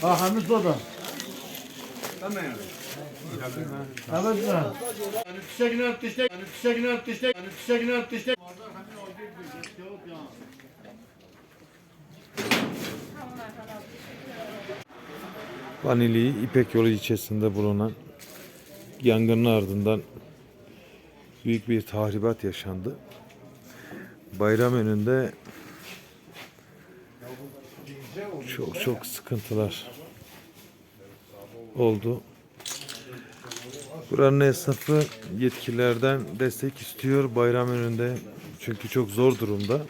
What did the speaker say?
Ha Hamit Baba. Tamam yani. Evet. Yani at. Yani at. Yani at. Vanili İpek yolu ilçesinde bulunan yangının ardından büyük bir tahribat yaşandı. Bayram önünde çok çok sıkıntılar oldu. Buranın esnafı yetkililerden destek istiyor bayram önünde çünkü çok zor durumda.